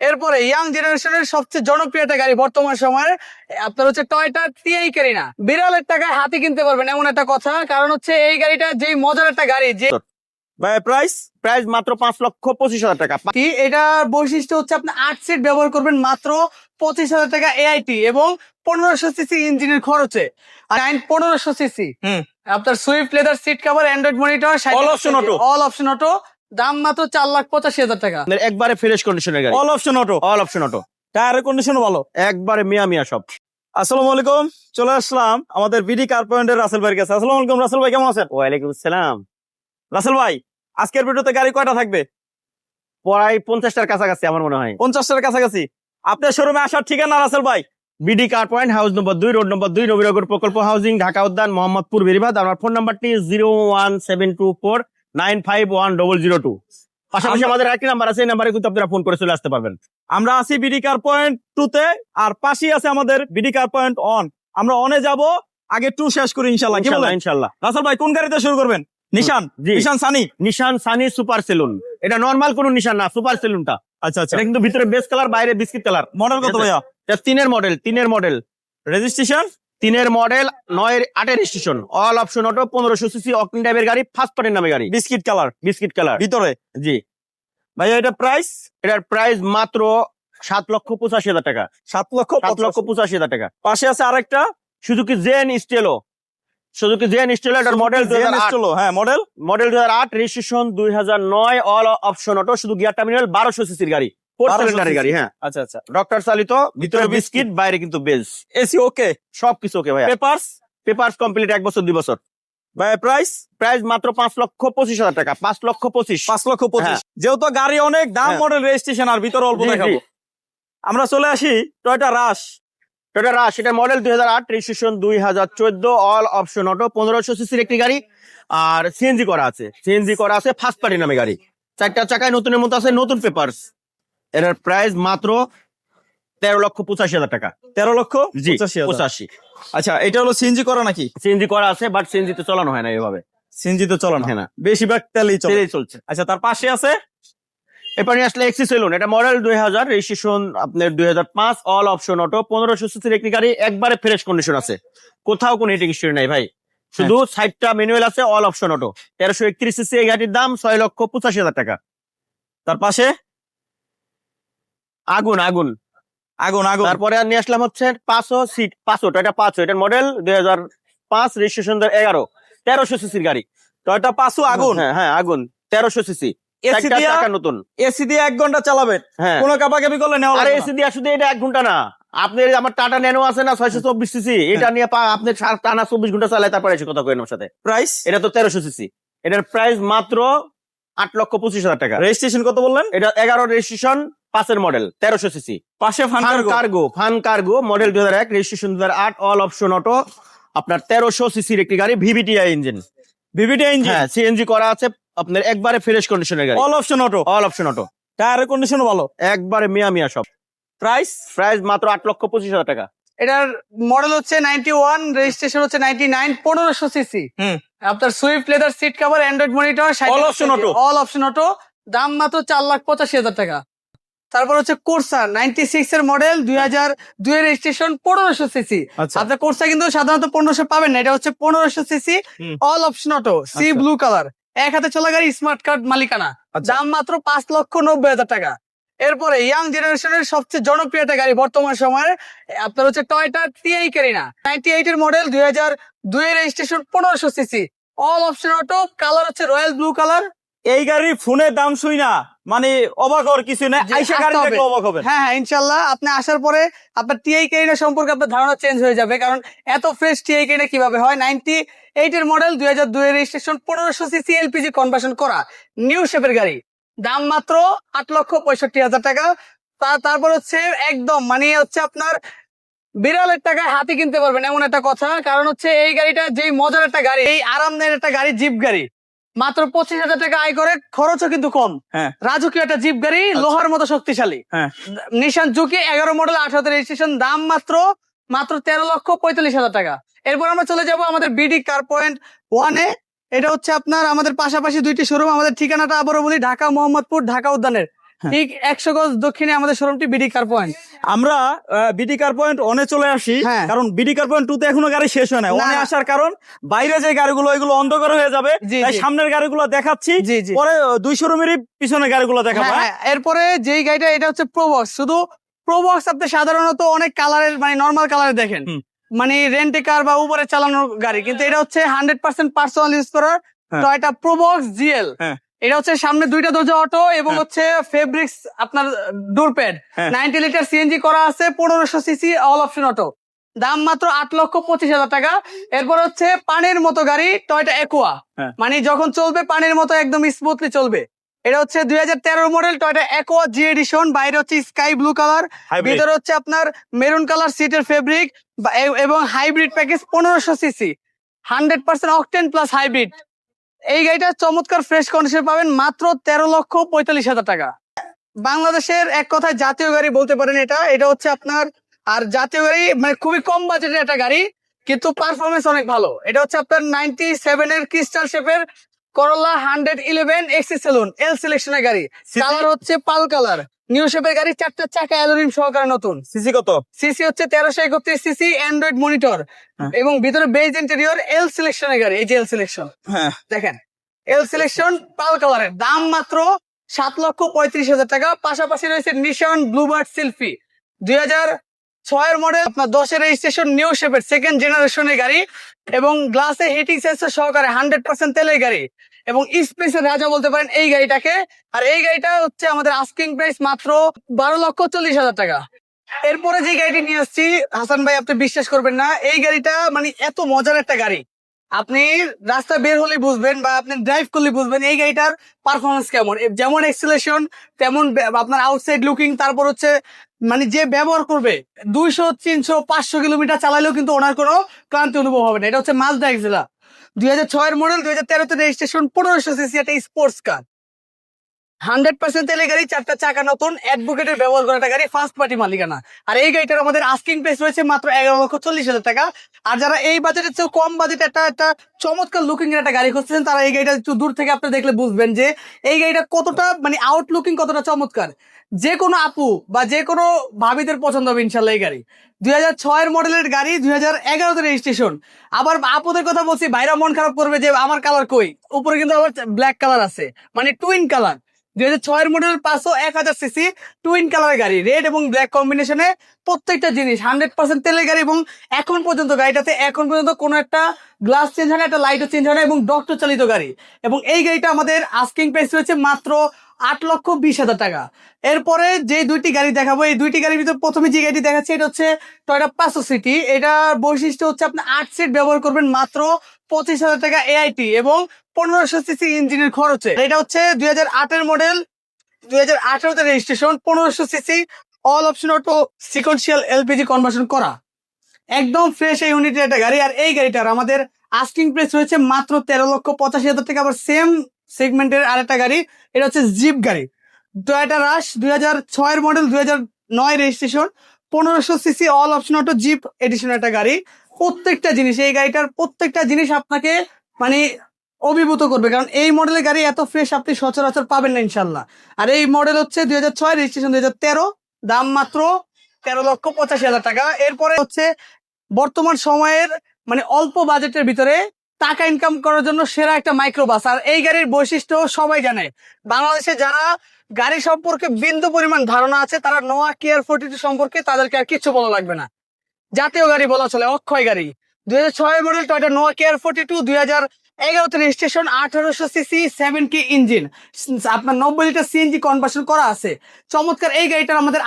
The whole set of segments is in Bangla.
এরপরে ইয়াং জেনারেশনের সবচেয়ে জনপ্রিয় একটা গাড়ি বর্তমান সময়ে আপনার হচ্ছে টয়টা টিআই ক্যারিনা বিড়ালের টাকায় হাতি কিনতে পারবেন এমন একটা কথা কারণ হচ্ছে এই গাড়িটা যেই মজার একটা গাড়ি যে প্রাইস প্রাইস মাত্র পাঁচ লক্ষ পঁচিশ হাজার টাকা। এটার বৈশিষ্ট্য হচ্ছে আপনি আট সিট ব্যবহার করবেন মাত্র পঁচিশ হাজার টাকা এআইটি এবং পনেরোশো সিসি ইঞ্জিনের খরচে। আর পনেরোশো সিসি আপনার Swift leather seat cover Android monitor auto। All option auto দাম মাত্র চার লাখ পঁচাশি হাজার টাকা। একবারে ফ্রেশ কন্ডিশনের গাড়ি। All option auto all option auto টায়ারের কন্ডিশনও ভালো। একবারে মিয়া মিয়া সব। আসসালামু আলাইকুম। চলে আসলাম আমাদের বিডি কার পয়েন্টের রাসেল ভাইয়ের কাছে। আসসালামু আলাইকুম রাসেল ভাই কেমন আছেন? ওয়ালাইকুম আসসালাম। রাসেল ভাই আজকের ভিডিওতে গাড়ি কয়টা থাকবে? প্রায় পঞ্চাশটার কাছাকাছি আমার মনে হয়। পঞ্চাশটার কাছাকাছি। আপনার শোরুমে আসার ঠিকানা রাসেল ভাই? BD car point house number দুই রোড নম্বর দুই নবীনগর প্রকল্প হাউজিং ঢাকা উদ্যান মোহাম্মদপুর বেরিবাদ। আমার ফোন নাম্বারটি zero one seven two four nine five one double zero two. পাশাপাশি আমাদের একটি নাম্বার আছে এই নাম্বারে কিন্তু আপনারা ফোন করে চলে আসতে পারবেন। আমরা আছি বিডি কার পয়েন্ট টু তে আর পাশেই আছে আমাদের বিডি কার পয়েন্ট অন আমরা অনে যাব আগে টু শেষ করি ইনশাল্লাহ কি ইনশাল্লাহ বলেন? ইনশাল্লাহ রাসেল ভাই কোন গাড়িতে শুরু করবেন? Nissan. Nissan Sunny Nissan Sunny super saloon এটা নর্মাল কোন নিশান না সুপার সেলুনটা আচ্ছা আচ্ছা। কিন্তু ভিতরে বেস কালার বাইরে বিস্কিট কালার মডেল কত ভাইয়া? তিনের মডেল তিনের মডেল রেজিস্ট্রেশন তিনের মডেল নয়ের আটের স্টেশন অল অপশন অটো পনেরোশো সিসি অকটেন টাইপের গাড়ি ফার্স্ট পার্টির নামে গাড়ি। বিস্কিট কালার বিস্কিট কালার ভিতরে? জি। ভাইয়া এটা প্রাইস এটার প্রাইস মাত্র সাত লক্ষ পঁচাশি হাজার টাকা। সাত লক্ষ সাত লক্ষ পঁচাশি। হাজার টাকা। পাশে আছে আরেকটা? Suzuki Zen Estilo Suzuki Zen Estilo এটার মডেল দুই হাজার আট। হ্যাঁ মডেল মডেল দুই হাজার আট রেজিস্ট্রেশন দুই হাজার নয় অল অপশন অটো শুধু গিয়ার টার্মিনাল বারোশো সিসির গাড়ি। ফোর 1200 সিলিন্ডারের গাড়ি হ্যাঁ। আচ্ছা আচ্ছা। ডক্টর চালিত ভিতরে ভিতরে বিস্কিট বাইরে কিন্তু বেজ এসি ওকে সবকিছু ওকে পেপারস পেপার কমপ্লিট এক বছর দুই বছর। ভাই প্রাইস প্রাইস মাত্র পাঁচ লক্ষ পঁচিশ হাজার টাকা। পাঁচ লক্ষ পঁচিশ। পাঁচ লক্ষ পঁচিশ। যেহেতু গাড়ি অনেক দাম হ্যাঁ। মডেল রেজিস্ট্রেশন আর ভিতরে অল্প। দেখাবো। আমরা চলে আসি টয়টা রাশ টয়টা রাশ এটা মডেল দুই হাজার আট রেজিস্ট্রেশন দুই হাজার চোদ্দ অল অপশন অটো পনেরোশো সিসির একটি গাড়ি। আর সিএনজি করা আছে। সিএনজি করা আছে ফার্স্ট পার্টি নামে গাড়ি। চারটা চাকায় নতুনের মতো আছে নতুন পেপারস এটার প্রাইস মাত্র তেরো লক্ষ পঁচাশি হাজার টাকা। তেরো লক্ষ জি পঁচাশি আচ্ছা এটা হলো সিএনজি করা নাকি? সিএনজি করা আছে বাট সিএনজি তে চালানো হয় না এভাবে। সিএনজি তো চলে না। হ্যাঁ না। বেশিরভাগ তেলেই চলে। তেলেই চলছে। আচ্ছা তার পাশে আছে? এরপরে আসলে এক্সি সেলুন এটা মডেল দুই হাজার রেজিস্ট্রেশন আপনার দুই হাজার পাঁচ অল অপশন অটো পনেরোশো সিসির একটি গাড়ি একবারে ফ্রেশ কন্ডিশন আছে। কোথাও কোনো হিটিং স্টোরি নাই ভাই। শুধু সাইডটা ম্যানুয়াল আছে অল অপশন অটো তেরোশো একত্রিশ সিসি এই গাড়ির দাম ছয় লক্ষ পঁচাশি হাজার টাকা। তার পাশে? আগুন আগুন। আগুন আগুন। তারপরে আর নিয়ে আসলাম হচ্ছে পাঁচশো সিট পাঁচশো টয়টা পাঁচশো। এটার মডেল দুই হাজার পাঁচ রেজিস্ট্রেশন এগারো। তেরোশো সিসির গাড়ি। টয়টা পাঁচু আগুন। হ্যাঁ হ্যাঁ আগুন। তেরোশো সিসি এসি দিয়া টাকা নতুন। এসি দিয়ে এক ঘণ্টা চালাবেন হ্যাঁ। কোনো কাপাকাপি করলে নেওয়া আরে এসি দিয়ে শুধু এটা এক ঘণ্টা না। আপনি আমার টাটা ন্যানো আছে না ছয়শো চব্বিশ সিসি এটা নিয়ে পা আপনি টানা চব্বিশ ঘণ্টা চালায় তারপরে এসে কথা কইন আমার সাথে। প্রাইস এটা তো তেরোশো সিসি এটার প্রাইস মাত্র আট লক্ষ পঁচিশ হাজার টাকা। রেজিস্ট্রেশন কত বললেন? এটা এগারো রেজিস্ট্রেশন পাঁচের মডেল তেরোশো সিসি পাশে fun cargo fun cargo model দুই হাজার এক রেজিস্ট্রেশন দুই হাজার আট অল অপশন অটো আপনার তেরোশো সিসির একটি গাড়ি ভিভিটিআই ইঞ্জিন ভিভিটি ইঞ্জিন হ্যাঁ সিএনজি করা আছে আপনার একবারে ফ্রেশ কন্ডিশনের গাড়ি। All option auto all option auto টায়ারের কন্ডিশনও ভালো? একবারে মিয়া মিয়া সব। প্রাইস প্রাইস মাত্র আট লক্ষ পঁচিশ হাজার টাকা। এটার মডেল হচ্ছে নাইনটি ওয়ান রেজিস্ট্রেশন হচ্ছে নাইনটি নাইন পনেরোশো সিসি আপনার Swift leather seat cover Android monitor All option auto। All option auto দাম মাত্র চার লাখ পঁচাশি হাজার টাকা। তারপর হচ্ছে কোর্সা নাইনটি সিক্স এর মডেল দুই হাজার দুই এর রেজিস্ট্রেশন পনেরোশো সিসি আচ্ছা। আপনার কোর্সা কিন্তু সাধারণত পনেরোশো পাবেন না এটা হচ্ছে পনেরোশো CC all option auto C. Blue colour এক হাতে চলা গাড়ি স্মার্ট কার্ড মালিকানা। আচ্ছা। দাম মাত্র পাঁচ লক্ষ নব্বই হাজার টাকা। এরপরে ইয়াং জেনারেশনের সবচেয়ে জনপ্রিয় একটা গাড়ি বর্তমান সময়ে আপনার হচ্ছে Toyota TI Carina ninety eight এর মডেল দুই হাজার দুই এর রেজিস্ট্রেশন পনেরোশো CC all option auto colour হচ্ছে রয়্যাল ব্লু কালার এই গাড়ির ফোনের দাম শুই না। মানে অবাক হওয়ার কিছু নাই জি, আইসা গাড়ি হবে। দেখলে অবাক হবেন। হ্যাঁ হ্যাঁ ইনশাল্লাহ আপনি আসার পরে আপনার টিআই ক্যারিনা সম্পর্কে আপনার ধারণা চেঞ্জ হয়ে যাবে কারণ এত ফ্রেশ টিআই ক্যারিনা কীভাবে হয়? নাইনটি এইট এর মডেল দুই হাজার দুই রেজিস্ট্রেশন পনেরোশো সিসি এলপিজি কনভার্সন করা নিউ শেপের গাড়ি। দাম মাত্র আট লক্ষ পঁয়ষট্টি হাজার টাকা। তা- তারপর হচ্ছে একদম মানে হচ্ছে আপনার বিড়ালের টাকায় হাতি কিনতে পারবেন এমন একটা কথা। কারণ হচ্ছে এই গাড়িটা যেই মজার একটা গাড়ি এই আরামদায়ক একটা গাড়ি জিপ গাড়ি। মাত্র পঁচিশ হাজার টাকা আয় করে খরচও কিন্তু কম হ্যাঁ। রাজকীয় একটা জিপ গাড়ি লোহার মতো শক্তিশালী হ্যাঁ। নিশান জুকি এগারো মডেল আঠারো রেজিস্ট্রেশন দাম মাত্র মাত্র তেরো লক্ষ পঁয়তাল্লিশ হাজার টাকা এরপর আমরা চলে যাব আমাদের বিডি কার পয়েন্ট ওয়ানে এটা হচ্ছে আপনার আমাদের পাশাপাশি দুইটি শোরুম আমাদের ঠিকানাটা আবারও বলি ঢাকা মোহাম্মদপুর ঢাকা উদ্যানের। ঠিক একশো গজ দক্ষিণে আমাদের শোরুমটি বিডি কার পয়েন্ট আমরা বিডি কার পয়েন্ট অনে চলে আসি হ্যাঁ। কারণ বিডি কার পয়েন্ট টু তে এখনও গাড়ি শেষ হয় না অনে আসার কারণ বাইরে যে গাড়িগুলো এগুলো অন্ধকার হয়ে যাবে তাই সামনের গাড়িগুলো দেখাচ্ছি। পরে দুই শোরুমেরই পিছনে গাড়িগুলো দেখাবো হ্যাঁ, হ্যাঁ? হ্যাঁ, এরপরে যেই গাড়িটা এটা হচ্ছে প্রোবক্স শুধু প্রবক্স আপনি সাধারণত অনেক কালারের মানে নর্মাল কালারে দেখেন। মানে রেন্টে কার বা উপরে চালানোর গাড়ি কিন্তু এটা হচ্ছে হান্ড্রেড পার্সেন্ট পার্সোনাল ইউজ করার হ্যাঁ। টয়টা প্রোবক্স জিএল হ্যাঁ। এটা হচ্ছে সামনে দুইটা দরজা অটো এবং হ্যাঁ। হচ্ছে ফেব্রিক্স আপনার ডোর প্যাড হ্যাঁ। নাইনটি লিটার সিএনজি করা আছে পনেরোশো সিসি অল অপশন অটো দাম মাত্র আট লক্ষ পঁচিশ হাজার টাকা। এরপর হচ্ছে পানির মতো গাড়ি টয়টা একুয়া হ্যাঁ। মানে যখন চলবে পানির মতো একদম স্মুথলি চলবে। এটা হচ্ছে দুই হাজার তেরো model Toyota Aqua G edition বাইরে হচ্ছে স্কাই ব্লু কালার ভিতরে হচ্ছে আপনার মেরুন কালার সিটের ফেব্রিক এবং হাইব্রিড প্যাকেজ পনেরোশো CC hundred percent octane plus hybrid এই গাড়িটা চমৎকার ফ্রেশ কন্ডিশন পাবেন মাত্র তেরো লক্ষ পঁয়তাল্লিশ হাজার টাকা। বাংলাদেশের এক কথায় জাতীয় গাড়ি বলতে পারেন এটা। এটা হচ্ছে আপনার আর জাতীয় গাড়ি মানে খুবই কম বাজেটের একটা গাড়ি কিন্তু পারফরমেন্স অনেক ভালো। এটা হচ্ছে আপনার নাইনটি সেভেন এর ক্রিস্টাল শেপের Corolla hundred eleven XE saloon L সিলেকশনের গাড়ি। কালার হচ্ছে পাল কালার। নিউ শেপের গাড়ি চারটা চাকা অ্যালোরিম সহকারে নতুন। সিসি কত? সিসি হচ্ছে তেরোশো একত্রিশ সিসি অ্যান্ড্রয়েড মনিটর। এবং ভিতরে বেজ ইন্টেরিয়র এল সিলেকশনের গাড়ি এই যে এল সিলেকশন হ্যাঁ। দেখেন এল সিলেকশন পাল কালারের দাম মাত্র সাত লক্ষ পঁয়ত্রিশ হাজার টাকা। পাশাপাশি রয়েছে নিশান ব্লুবার্ড সিলফি দুই হাজার ছয়ের মডেল আপনার দশের রেজিস্ট্রেশন নিউ শেপের সেকেন্ড জেনারেশনের গাড়ি এবং গ্লাসে হিটিং সেন্সর সহকারে হান্ড্রেড পার্সেন্ট তেলের গাড়ি। এবং স্পেসের রাজা বলতে পারেন এই গাড়িটাকে। আর এই গাড়িটা হচ্ছে আমাদের আস্কিং প্রাইস মাত্র বারো লক্ষ চল্লিশ হাজার টাকা। এরপরে যে গাড়িটি নিয়ে আসছি, হাসান ভাই, আপনি বিশ্বাস করবেন না, এই গাড়িটা মানে এত মজার একটা গাড়ি। আপনি রাস্তা বের হলে বুঝবেন বা আপনি ড্রাইভ করলে বুঝবেন এই গাড়িটার পারফরমেন্স কেমন। যেমন এক্সেলেশন তেমন আপনার আউটসাইড লুকিং তারপর হচ্ছে মানে যে ব্যবহার করবে, দুইশো, তিনশো, পাঁচশো কিলোমিটার চালালেও কিন্তু ওনার কোনো ক্লান্তি অনুভব হবে না। এটা হচ্ছে মাজদা এক্সেলা দুই হাজার ছয়ের মডেল দুই হাজার তেরোতে রেজিস্ট্রেশন পনেরোশো সিসি একটা স্পোর্টস কার হান্ড্রেড পার্সেন্ট তেলের গাড়ি, চারটা চাকা নতুন অ্যাডভোকেটের ব্যবহার করা একটা গাড়ি ফার্স্ট পার্টি মালিকানা। আর এই গাড়িটার আমাদের আস্কিং প্রাইস রয়েছে মাত্র এগারো লক্ষ চল্লিশ হাজার টাকা। আর যারা এই বাজেটের চেয়ে কম বাজেটে একটা একটা চমৎকার লুকিং একটা গাড়ি খুঁজছেন তারা এই গাড়িটা একটু দূর থেকে আপনি দেখলে বুঝবেন যে এই গাড়িটা কতটা মানে আউটলুকিং কতটা চমৎকার। যে কোনো আপু বা যে কোনো ভাবিদের পছন্দ হবে ইনশাল্লাহ এই গাড়ি। দুই হাজার ছয়ের মডেলের গাড়ি, দুই হাজার এগারোতে রেজিস্ট্রেশন আবার আপুদের কথা বলছি বাইরে মন খারাপ করবে যে আমার কালার কই? উপরে কিন্তু আবার ব্ল্যাক কালার আছে। মানে টুইন কালার দুই হাজার ছয়ের মডেলের পাঁচশো এক হাজার সিসি টুইন কালারের গাড়ি রেড এবং ব্ল্যাক কম্বিনেশনে প্রত্যেকটা জিনিস হান্ড্রেড পার্সেন্ট তেলের গাড়ি এবং এখন পর্যন্ত গাড়িটাতে, এখন পর্যন্ত কোনো একটা গ্লাস চেঞ্জ হয় না, একটা লাইটও চেঞ্জ হয় না এবং ডক্টর চালিত গাড়ি। এবং এই গাড়িটা আমাদের আস্কিং প্রাইস রয়েছে মাত্র আট লক্ষ বিশ হাজার টাকা। এরপরে যে দুইটি গাড়ি দেখাবো, এই দুইটি গাড়ির ভিতর প্রথমে যে গাড়িটি দেখাচ্ছে, এটা হচ্ছে টয়টা পাঁচশো সিটি এটার বৈশিষ্ট্য হচ্ছে আপনি আট সিট ব্যবহার করবেন মাত্র পঁচিশ হাজার টাকা এআইটি এবং পনেরোশো সিসি ইঞ্জিনের খরচে। এটা হচ্ছে দুই হাজার মডেল। দুই হাজার আঠারোতে রেজিস্ট্রেশন পনেরোশো CC all option auto sequential LPG conversion করা। একদম ফ্রেশ এই ইউনিটের একটা গাড়ি। আর এই গাড়িটার আমাদের আস্কিং প্রাইস রয়েছে মাত্র তেরো লক্ষ পঁচাশি হাজার টাকা। আবার সেম সেগমেন্টের আরেকটা গাড়ি। এটা হচ্ছে জিপ গাড়ি। টয়োটা রাশ দুই হাজার ছয়ের মডেল দুই হাজার নয় রেজিস্ট্রেশন পনেরোশো CC all option auto jeep edition একটা গাড়ি। প্রত্যেকটা জিনিস, এই গাড়িটার প্রত্যেকটা জিনিস আপনাকে মানে অভিভূত করবে। কারণ এই মডেলের গাড়ি এত ফ্রেশ আপনি সচরাচর পাবেন না ইনশাল্লাহ আর এই মডেল হচ্ছে দুই হাজার ছয় রেজিস্ট্রেশন দুই হাজার তেরো, দাম মাত্র তেরো লক্ষ পঁচাশি হাজার টাকা। এরপরে হচ্ছে বর্তমান সময়ের মানে অল্প বাজেটের ভিতরে টাকা ইনকাম করার জন্য সেরা একটা মাইক্রোবাস আর এই গাড়ির বৈশিষ্ট্য সবাই জানে। বাংলাদেশে যারা গাড়ি সম্পর্কে বিন্দু পরিমাণ ধারণা আছে, তারা নোয়া কেয়ার ফোর্টি সম্পর্কে তাদেরকে আর কিছু বলা লাগবে না। জাতীয় গাড়ি বলা চলে, অক্ষয় গাড়ি। দুই হাজার ছয় model Toyota Noah care forty two দুই হাজার এগারোতে আঠারোশো সিসি সেভেন ইঞ্জিন আপনার নব্বই লিটার সিএনজি করা আছে। চমৎকার, এই গাড়িটার আমাদের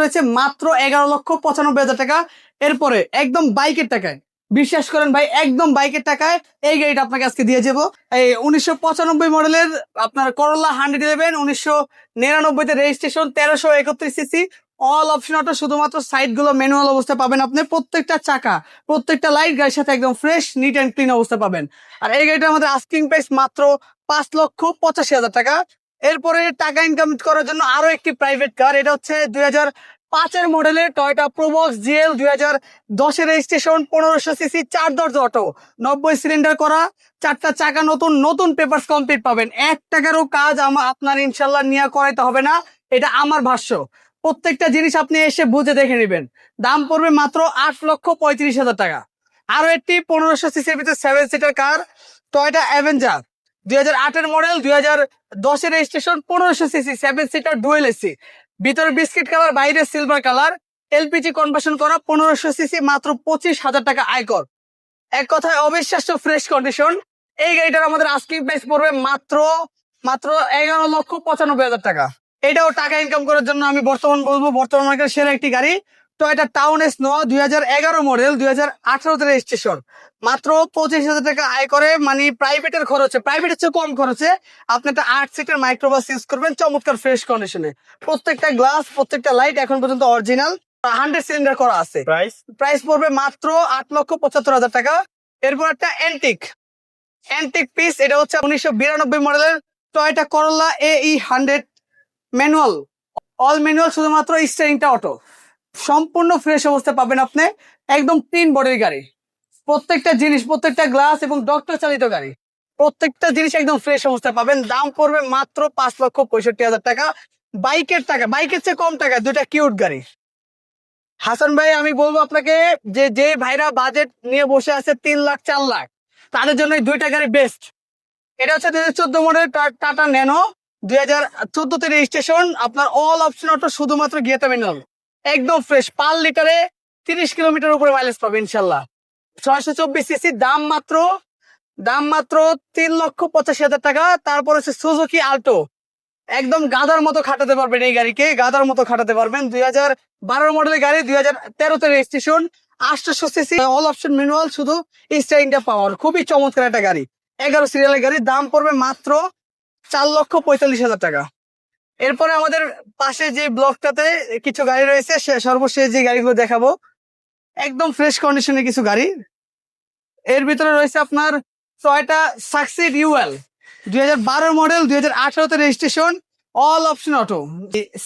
রয়েছে মাত্র এগারো লক্ষ পঁচানব্বই হাজার টাকা। এরপরে একদম বাইকের টাকায়, বিশ্বাস করেন ভাই, একদম বাইকের টাকায় এই গাড়িটা আপনাকে আজকে দিয়ে যাব। এই উনিশশো পঁচানব্বই মডেলের আপনার করোলা হান্ড্রেড ইলেভেন উনিশশো নিরানব্বইতে রেজিস্ট্রেশন তেরোশো একত্রিশ সিসি অল অপশন অটো শুধুমাত্র সাইডগুলো ম্যানুয়াল অবস্থায় পাবেন আপনি। প্রত্যেকটা চাকা, প্রত্যেকটা লাইট গাড়ির সাথে একদম ফ্রেশ নিট অ্যান্ড ক্লিন অবস্থায় পাবেন। আর এই গাড়িটা আমাদের আস্কিং প্রাইস মাত্র পাঁচ লক্ষ পঁচাশি হাজার টাকা। এরপরে টাকা ইনকাম করার জন্য আরও একটি প্রাইভেট কার এটা হচ্ছে দুই পাঁচের মডেলের টয়টা প্রোবক্স জিএল দুই হাজার দশের রেজিস্ট্রেশন পনেরোশো সিসি চার দরজা অটো নব্বই সিলিন্ডার করা, চারটা চাকা নতুন নতুন পেপার কমপ্লিট পাবেন। এক টাকারও কাজ আমার আপনার ইনশাল্লাহ নিয়ে করাইতে হবে না। এটা আমার ভাষ্য। প্রত্যেকটা জিনিস আপনি এসে বুঝে দেখে নেবেন। দাম পড়বে মাত্র আট লক্ষ পঁয়ত্রিশ হাজার টাকা। আরও একটি পনেরোশো সিসির ভিতরে seven seater car Toyota Avenger দুই হাজার আটের মডেল দুই হাজার দশের রেজিস্ট্রেশন পনেরোশো CC seven seater dual AC ভিতরে বিস্কিট কালার বাইরে সিলভার কালার এলপিজি কনভার্সন করা পনেরোশো সিসি, মাত্র পঁচিশ হাজার টাকা আয়কর। এক কথায় অবিশ্বাস্য ফ্রেশ কন্ডিশন এই গাড়িটার আমাদের আস্কিং প্রাইস পড়বে মাত্র মাত্র এগারো লক্ষ পঁচানব্বই হাজার টাকা। এটাও টাকা ইনকাম করার জন্য আমি বর্তমান বলব বর্তমান মার্কেটের সেরা একটি গাড়ি টয়টা টাউন এস নোয়া দুই হাজার এগারো মডেল দুই হাজার আঠারোতে রেজিস্ট্রেশন মাত্র পঁচিশ হাজার টাকা আয় করে মানে প্রাইভেটের খরচে প্রাইভেটের চেয়ে কম খরচে আপনি একটা আট সিটের মাইক্রোবাস ইউজ করবেন চমৎকার ফ্রেশ কন্ডিশনে প্রত্যেকটা গ্লাস প্রত্যেকটা লাইট এখন পর্যন্ত অরিজিনাল হান্ড্রেড সিলিন্ডার করা আছে। প্রাইস প্রাইস পড়বে মাত্র আট লক্ষ পঁচাত্তর হাজার টাকা। এরপর একটা অ্যান্টিক অ্যান্টিক পিস এটা হচ্ছে উনিশশো বিরানব্বই মডেলের Toyota Corolla A E hundred manual. All manual শুধুমাত্র স্টারিংটা অটো সম্পূর্ণ ফ্রেশ অবস্থা পাবেন আপনি একদম তিন বডির গাড়ি। প্রত্যেকটা জিনিস, প্রত্যেকটা গ্লাস এবং ডক্টর চালিত গাড়ি। প্রত্যেকটা জিনিস একদম ফ্রেশ অবস্থায় পাবেন। দাম পড়বে মাত্র পাঁচ লক্ষ পঁয়ষট্টি হাজার টাকা। বাইকের টাকা, বাইকের চেয়ে কম টাকা দুটা কিউট গাড়ি। হাসান ভাই, আমি বলব আপনাকে যে যে ভাইরা বাজেট নিয়ে বসে আছে তিন লাখ, চার লাখ, তাদের জন্য দুইটা গাড়ি বেস্ট এটা হচ্ছে দুই হাজার চোদ্দ মডেল টাটা ন্যানো দুই হাজার চোদ্দতে রেজিস্ট্রেশন আপনার অল অপশন অটো শুধুমাত্র গিয়ে টার্মিনাল একদম ফ্রেশ পার লিটারে তিরিশ কিলোমিটার উপরে মাইলেজ পাবে, ইনশাল্লাহ। ছয়শো চব্বিশ সিসি দাম মাত্র দাম মাত্র তিন লক্ষ পঁচাশি হাজার টাকা। তারপর হচ্ছে সুজুকি আল্টো একদম গাদার মতো খাটাতে পারবেন এই গাড়িকে গাদার মতো খাটাতে পারবেন। দুই হাজার বারো মডেলের গাড়ি, দুই হাজার তেরোতে রেজিস্ট্রেশন আটশো সিসি অল অপশন ম্যানুয়াল শুধু স্টাইনটা পাওয়ার খুবই চমৎকার একটা গাড়ি। এগারো সিরিয়ালের গাড়ি, দাম পড়বে মাত্র চার লক্ষ পঁয়তাল্লিশ হাজার টাকা। এরপরে আমাদের পাশে যে ব্লকটাতে কিছু গাড়ি রয়েছে, সে সর্বশেষ যে গাড়িগুলো দেখাবো, একদম ফ্রেশ কন্ডিশনের কিছু গাড়ি। এর ভিতরে রয়েছে আপনার ছয়টা সাকসিড ইউএল দুই হাজার বারো মডেল দুই হাজার আঠারোতে registration all option auto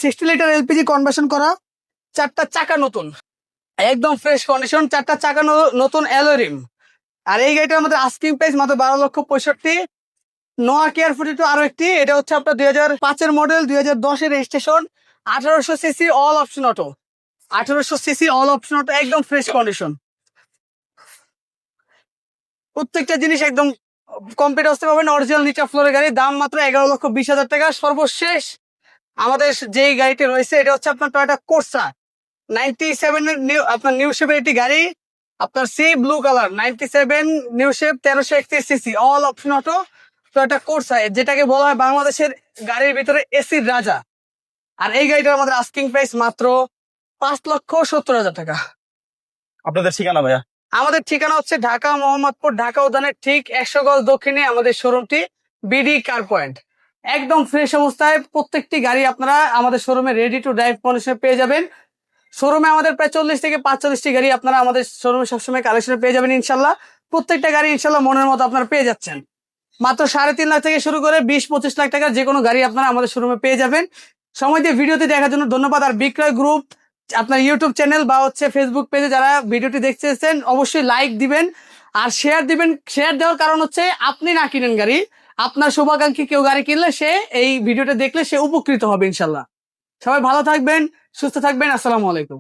sixty litre LPG conversion করা, চারটা চাকা নতুন। একদম ফ্রেশ কন্ডিশন চারটা চাকা নতুন অ্যালোরিম আর এই গাড়িটা আমাদের আস্কিং প্রাইস মাত্র বারো লক্ষ পঁয়ষট্টি। নোয়া কেয়ার ফুটি টু আরও একটি। এটা হচ্ছে আপনার দুই হাজার পাঁচের মডেল দুই হাজার দশের রেজিস্ট্রেশন আঠারোশো সিসি অল অপশন অটো আঠারোশো সিসি অল অপশন অটো একদম ফ্রেশ কন্ডিশন প্রত্যেকটা জিনিস একদম কমপ্লিট অবস্থা পাবেন। অরিজিনাল নিচা ফ্লোরের গাড়ি, দাম মাত্র এগারো লক্ষ বিশ হাজার টাকা। সর্বশেষ আমাদের যে গাড়িটি রয়েছে, এটা হচ্ছে আপনার Toyota Corsa ninety seven new আপনার নিউ শেপের একটি গাড়ি। আপনার sea blue colour ninety seven new shape তেরোশো একত্রিশ CC all option auto Toyota Corsa যেটাকে বলা হয় বাংলাদেশের গাড়ির ভিতরে এসির রাজা। আর এই গাড়িটার আমাদের আস্কিং প্রাইস মাত্র পাঁচ লক্ষ সত্তর হাজার টাকা। আপনাদের ঠিকানা ভাইয়া? আমাদের ঠিকানা হচ্ছে ঢাকা মোহাম্মদপুর ঢাকা উদ্যানের ঠিক একশো গজ দক্ষিণে আমাদের শোরুমটি বিডি কার পয়েন্ট একদম ফ্রেশ অবস্থায় প্রত্যেকটি গাড়ি আপনারা আমাদের শোরুমে রেডি টু ড্রাইভ কন্ডিশনে পেয়ে যাবেন। শোরুমে আমাদের প্রায় চল্লিশ থেকে পাঁচচল্লিশটি গাড়ি আপনারা আমাদের শোরুমে সবসময় কালেকশনে পেয়ে যাবেন ইনশাল্লাহ। প্রত্যেকটা গাড়ি ইনশাল্লাহ মনের মতো আপনারা পেয়ে যাচ্ছেন। মাত্র সাড়ে তিন লাখ থেকে শুরু করে বিশ, পঁচিশ লাখ টাকার যে কোনো গাড়ি আপনারা আমাদের শোরুমে পেয়ে যাবেন। সময় দিয়ে ভিডিওতে দেখার জন্য ধন্যবাদ। আর বিক্রয় গ্রুপ আপনার ইউটিউব চ্যানেল বা হচ্ছে ফেসবুক পেজে যারা ভিডিওটি দেখতেছেন, অবশ্যই লাইক দিবেন। আর শেয়ার দিবেন শেয়ার দেওয়ার কারণ হচ্ছে আপনি না কিনেন গাড়ি, আপনার শুভাকাঙ্ক্ষী কেউ গাড়ি কিনলে সে এই ভিডিওটা দেখলে সে উপকৃত হবে ইনশাল্লাহ। সবাই ভালো থাকবেন, সুস্থ থাকবেন, আসসালামু আলাইকুম।